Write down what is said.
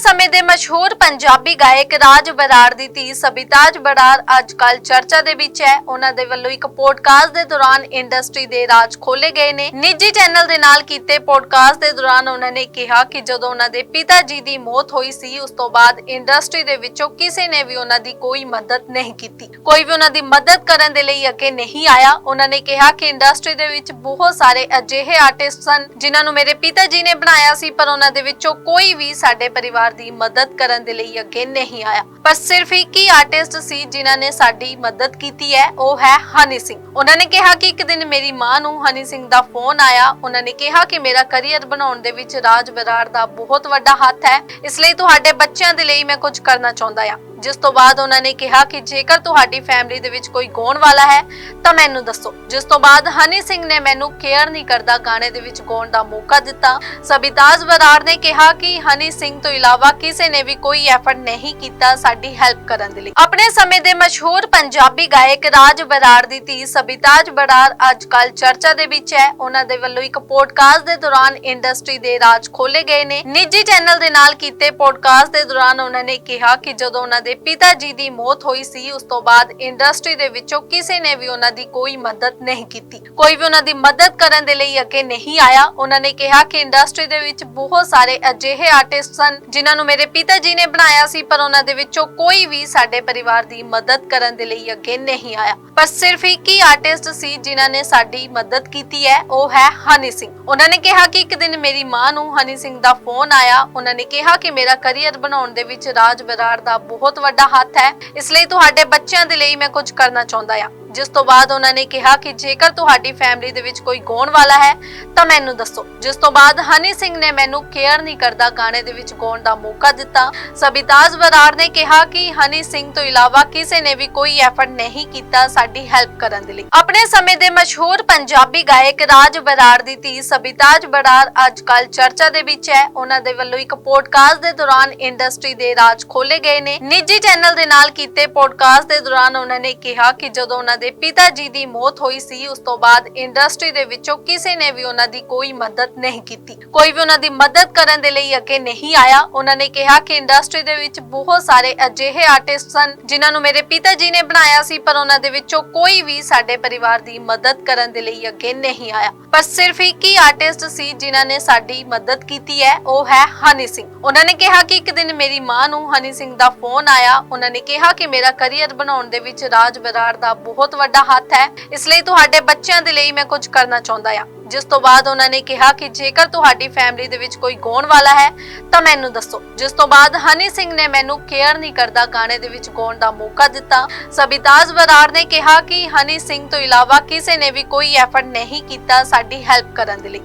ਸਮੇਂ ਦੇ ਮਸ਼ਹੂਰ ਪੰਜਾਬੀ ਗਾਇਕ ਰਾਜ ਬਰਾੜ ਦੀ ਧੀ ਸਬਿਤਾਜ ਬਰਾੜ ਅੱਜ ਕੱਲ ਚਰਚਾ ਦੇ ਵਿੱਚ ਹੈ। ਉਹਨਾਂ ਦੇ ਵੱਲੋਂ ਇੱਕ ਪੋਡਕਾਸਟ ਦੇ ਦੌਰਾਨ ਇੰਡਸਟਰੀ ਦੇ ਰਾਜ ਖੋਲੇ ਗਏ ਨੇ। ਨਿੱਜੀ ਚੈਨਲ ਦੇ ਨਾਲ ਕੀਤੇ ਪੋਡਕਾਸਟ ਦੇ ਦੌਰਾਨ ਉਹਨਾਂ ਨੇ ਕਿਹਾ ਕਿ ਜਦੋਂ ਉਹਨਾਂ ਦੇ ਪਿਤਾ ਜੀ ਦੀ ਮੌਤ ਹੋਈ ਸੀ, ਉਸ ਤੋਂ ਬਾਅਦ ਇੰਡਸਟਰੀ ਦੇ ਵਿੱਚੋਂ ਕਿਸੇ ਨੇ ਵੀ ਉਹਨਾਂ ਦੀ ਕੋਈ ਮਦਦ ਨਹੀਂ ਕੀਤੀ। ਕੋਈ ਵੀ ਉਹਨਾਂ ਦੀ ਮਦਦ ਕਰਨ ਦੇ ਲਈ ਅੱਗੇ ਨਹੀਂ ਆਇਆ। ਉਹਨਾਂ ਨੇ ਕਿਹਾ ਕਿ ਇੰਡਸਟਰੀ ਦੇ ਵਿੱਚ ਬਹੁਤ ਸਾਰੇ ਅਜਿਹੇ ਆਰਟਿਸਟ ਸਨ, ਜਿਨ੍ਹਾਂ ਨੂੰ ਮੇਰੇ ਪਿਤਾ ਜੀ ਨੇ ਬਣਾਇਆ ਸੀ, ਪਰ ਉਹਨਾਂ ਦੇ ਵਿੱਚੋਂ ਕੋਈ ਵੀ ਸਾਡੇ ਪਰਿਵਾਰ ਦੀ ਮਦਦ ਕਰਨ ਦੇ ਲਈ ਅੱਗੇ ਨਹੀਂ ਆਇਆ। ਪਰ ਸਿਰਫ ਇੱਕ ਹੀ ਆਰਟਿਸਟ ਸੀ ਜਿਨ੍ਹਾਂ ਨੇ ਸਾਡੀ ਮਦਦ ਕੀਤੀ ਹੈ, ਉਹ ਹੈ ਹਨੀ ਸਿੰਘ। ਉਹਨਾਂ ਨੇ ਕਿਹਾ ਕਿ ਇੱਕ ਦਿਨ ਮੇਰੀ ਮਾਂ ਨੂੰ ਹਨੀ ਸਿੰਘ ਦਾ ਫੋਨ ਆਇਆ। ਉਹਨਾਂ ਨੇ ਕਿਹਾ ਕਿ ਮੇਰਾ ਕੈਰੀਅਰ ਬਣਾਉਣ ਦੇ ਵਿੱਚ ਰਾਜ ਬਰਾੜ ਦਾ ਬਹੁਤ ਵੱਡਾ ਹੱਥ ਹੈ। ਇਸ ਲਈ ਤੁਹਾਡੇ ਬੱਚਿਆਂ ਦੇ ਲਈ ਮੈਂ ਕੁਝ ਕਰਨਾ ਚਾਹੁੰਦਾ ਆ ਜਿਸ ਤੋਂ ਬਾਅਦ ਉਹਨਾਂ ਨੇ ਕਿਹਾ ਕਿ ਜੇਕਰ ਤੁਹਾਡੀ ਫੈਮਿਲੀ ਦੇ ਵਿੱਚ ਕੋਈ ਗਾਉਣ ਵਾਲਾ ਹੈ, ਤਾਂ ਮੈਨੂੰ ਦੱਸੋ। ਜਿਸ ਤੋਂ ਬਾਅਦ ਹਨੀ ਸਿੰਘ ਨੇ ਮੈਨੂੰ ਕੇਅਰ ਨਹੀਂ ਕਰਦਾ ਗਾਣੇ ਦੇ ਵਿੱਚ ਗਾਉਣ ਦਾ ਮੌਕਾ ਦਿੱਤਾ। ਸਬਿਤਾਜ ਬਰਾੜ ਨੇ ਕਿਹਾ ਕਿ ਹਨੀ ਸਿੰਘ ਤੋਂ ਇਲਾਵਾ ਕਿਸੇ ਨੇ ਵੀ ਕੋਈ ਐਫਰਟ ਨਹੀਂ ਕੀਤਾ ਸਾਡੀ ਹੈਲਪ ਕਰਨ ਦੇ ਲਈ। ਆਪਣੇ ਸਮੇਂ ਦੇ ਮਸ਼ਹੂਰ ਪੰਜਾਬੀ ਗਾਇਕ ਰਾਜ ਬਰਾੜ ਦੀ ਧੀ ਸਬਿਤਾਜ ਬਰਾੜ ਅੱਜ ਕੱਲ ਚਰਚਾ ਦੇ ਵਿੱਚ ਹੈ। ਉਹਨਾਂ ਦੇ ਵੱਲੋਂ ਇੱਕ ਪੋਡਕਾਸਟ ਦੇ ਦੌਰਾਨ ਇੰਡਸਟਰੀ ਦੇ ਰਾਜ ਖੋਲੇ ਗਏ ਨੇ। ਨਿੱਜੀ ਚੈਨਲ ਦੇ ਨਾਲ ਕੀਤੇ ਪੋਡਕਾਸਟ ਦੇ ਦੌਰਾਨ ਉਹਨਾਂ ਨੇ ਕਿਹਾ ਕਿ ਜਦੋਂ ਉਹਨਾਂ ਦੇ ਪਿਤਾ ਜੀ ਦੀ ਮੌਤ ਹੋਈ ਸੀ, ਉਸ ਤੋਂ ਬਾਅਦ ਇੰਡਸਟਰੀ ਦੇ ਵਿੱਚੋਂ ਕਿਸੇ ਨੇ ਵੀ ਉਹਨਾਂ ਦੀ ਕੋਈ ਮਦਦ ਨਹੀਂ ਕੀਤੀ। ਕੋਈ ਵੀ ਉਹਨਾਂ ਦੀ ਮਦਦ ਕਰਨ ਦੇ ਲਈ ਅੱਗੇ ਨਹੀਂ ਆਇਆ। ਉਹਨਾਂ ਨੇ ਕਿਹਾ ਕਿ ਇੰਡਸਟਰੀ ਦੇ ਵਿੱਚ ਬਹੁਤ ਸਾਰੇ ਅਜਿਹੇ ਆਰਟਿਸਟ ਸਨ, ਜਿਨ੍ਹਾਂ ਨੂੰ ਮੇਰੇ ਪਿਤਾ ਜੀ ਨੇ ਬਣਾਇਆ ਸੀ, ਪਰ ਉਹਨਾਂ ਦੇ ਵਿੱਚੋਂ ਕੋਈ ਵੀ ਸਾਡੇ ਪਰਿਵਾਰ ਦੀ ਮਦਦ ਕਰਨ ਦੇ ਲਈ ਅੱਗੇ ਨਹੀਂ ਆਇਆ। ਪਰ ਸਿਰਫ ਇੱਕ ਹੀ ਆਰਟਿਸਟ ਸੀ ਜਿਨ੍ਹਾਂ ਨੇ ਸਾਡੀ ਮਦਦ ਕੀਤੀ ਹੈ, ਉਹ ਹੈ ਹਨੀ ਸਿੰਘ। ਉਹਨਾਂ ਨੇ ਕਿਹਾ ਕਿ ਇੱਕ ਦਿਨ ਮੇਰੀ ਮਾਂ ਨੂੰ ਹਨੀ ਸਿੰਘ ਦਾ ਫੋਨ ਆਇਆ। ਉਹਨਾਂ ਨੇ ਕਿਹਾ ਕਿ ਮੇਰਾ ਕੈਰੀਅਰ ਬਣਾਉਣ ਦੇ ਵਿੱਚ ਰਾਜ ਬਰਾੜ ਦਾ ਬਹੁਤ ਵੱਡਾ ਹੱਥ ਹੈ। ਇਸ ਲਈ ਤੁਹਾਡੇ ਬੱਚਿਆਂ ਦੇ ਲਈ ਮੈਂ ਕੁਝ ਕਰਨਾ ਚਾਹੁੰਦਾ ਆ ਜਿਸ ਤੋਂ ਬਾਅਦ ਉਹਨਾਂ ਨੇ ਕਿਹਾ ਕਿ ਜੇਕਰ ਤੁਹਾਡੀ ਫੈਮਿਲੀ ਦੇ ਵਿੱਚ ਕੋਈ ਗਾਉਣ ਵਾਲਾ ਹੈ, ਤਾਂ ਮੈਨੂੰ ਦੱਸੋ। ਜਿਸ ਤੋਂ ਬਾਅਦ ਹਨੀ ਸਿੰਘ ਨੇ ਮੈਨੂੰ ਕੇਅਰ ਨਹੀਂ ਕਰਦਾ ਗਾਣੇ ਦੇ ਵਿੱਚ ਗਾਉਣ ਦਾ ਮੌਕਾ ਦਿੱਤਾ। ਸਬਿਤਾਜ ਬਰਾੜ ਨੇ ਕਿਹਾ ਕਿ ਹਨੀ ਸਿੰਘ ਤੋਂ ਇਲਾਵਾ ਕਿਸੇ ਨੇ ਵੀ ਕੋਈ ਐਫਰਟ ਨਹੀਂ ਕੀਤਾ ਸਾਡੀ ਹੈਲਪ ਕਰਨ ਦੇ ਲਈ। ਆਪਣੇ ਸਮੇਂ ਦੇ ਮਸ਼ਹੂਰ ਪੰਜਾਬੀ ਗਾਇਕ ਰਾਜ ਬਰਾੜ ਦੀ ਧੀ ਸਬਿਤਾਜ ਬਰਾੜ ਅੱਜ ਕੱਲ ਚਰਚਾ ਦੇ ਵਿੱਚ ਹੈ। ਉਹਨਾਂ ਦੇ ਵੱਲੋਂ ਇੱਕ ਪੋਡਕਾਸਟ ਦੇ ਦੌਰਾਨ ਇੰਡਸਟਰੀ ਦੇ ਰਾਜ ਖੋਲੇ ਗਏ ਨੇ। ਨਿੱਜੀ ਚੈਨਲ ਦੇ ਨਾਲ ਕੀਤੇ ਪੋਡਕਾਸਟ ਦੇ ਦੌਰਾਨ ਉਹਨਾਂ ਨੇ ਕਿਹਾ ਕਿ ਜਦੋਂ ਉਹਨਾਂ ਦੇ ਪਿਤਾ ਜੀ ਦੀ ਮੌਤ ਹੋਈ ਸੀ, ਉਸ ਤੋਂ ਬਾਅਦ ਇੰਡਸਟਰੀ ਦੇ ਵਿੱਚੋਂ ਕਿਸੇ ਨੇ ਵੀ ਉਹਨਾਂ ਦੀ ਕੋਈ ਮਦਦ ਨਹੀਂ ਕੀਤੀ। ਕੋਈ ਵੀ ਉਹਨਾਂ ਦੀ ਮਦਦ ਕਰਨ ਦੇ ਲਈ ਅੱਗੇ ਨਹੀਂ ਆਇਆ। ਉਹਨਾਂ ਨੇ ਕਿਹਾ ਕਿ ਇੰਡਸਟਰੀ ਦੇ ਵਿੱਚ ਬਹੁਤ ਸਾਰੇ ਅਜਿਹੇ ਆਰਟਿਸਟ ਸਨ, ਜਿਨ੍ਹਾਂ ਨੂੰ ਮੇਰੇ ਪਿਤਾ ਜੀ ਨੇ ਬਣਾਇਆ ਸੀ, ਪਰ ਉਹਨਾਂ ਦੇ ਵਿੱਚੋਂ ਕੋਈ ਵੀ ਸਾਡੇ ਪਰਿਵਾਰ ਦੀ ਮਦਦ ਕਰਨ ਦੇ ਲਈ ਅੱਗੇ ਨਹੀਂ ਆਇਆ। ਪਰ ਸਿਰਫ ਇੱਕ ਹੀ ਆਰਟਿਸਟ ਸੀ, ਜਿਨ੍ਹਾਂ ਨੇ ਸਾਡੀ ਮਦਦ ਕੀਤੀ ਹੈ, ਉਹ ਹੈ ਹਨੀ ਸਿੰਘ। ਉਹਨਾਂ ਨੇ ਕਿਹਾ ਕਿ ਇੱਕ ਦਿਨ ਮੇਰੀ ਮਾਂ ਨੂੰ ਹਨੀ ਸਿੰਘ ਦਾ ਫੋਨ ਆਇਆ। ਉਹਨਾਂ ਨੇ ਕਿਹਾ ਕਿ ਮੇਰਾ ਕੈਰੀਅਰ ਬਣਾਉਣ ਦੇ ਵਿੱਚ ਰਾਜ ਬਰਾੜ ਦਾ ਬਹੁਤ ਬਹੁਤ ਵੱਡਾ ਹੱਥ ਹੈ। ਇਸ ਲਈ ਤੁਹਾਡੇ ਬੱਚਿਆਂ ਦੇ ਲਈ ਮੈਂ ਕੁਝ ਕਰਨਾ ਚਾਹੁੰਦਾ ਆ ਜਿਸ ਤੋਂ ਬਾਅਦ ਉਹਨਾਂ ਨੇ ਕਿਹਾ ਕਿ ਜੇਕਰ ਤੁਹਾਡੀ ਫੈਮਿਲੀ ਦੇ ਵਿੱਚ ਕੋਈ ਗਾਉਣ ਵਾਲਾ ਹੈ, ਤਾਂ ਮੈਨੂੰ ਦੱਸੋ। ਜਿਸ ਤੋਂ ਬਾਅਦ ਹਨੀ ਸਿੰਘ ਨੇ ਮੈਨੂੰ ਕੇਅਰ ਨਹੀਂ ਕਰਦਾ ਗਾਣੇ ਦੇ ਵਿੱਚ ਗਾਉਣ ਦਾ ਮੌਕਾ ਦਿੱਤਾ। ਸਬਿਤਾਜ ਬਰਾੜ ਨੇ ਕਿਹਾ ਕਿ ਹਨੀ ਸਿੰਘ ਤੋਂ ਇਲਾਵਾ ਕਿਸੇ ਨੇ ਵੀ ਕੋਈ ਐਫਰਟ ਨਹੀਂ ਕੀਤਾ ਸਾਡੀ ਹੈਲਪ ਕਰਨ ਦੇ ਲਈ।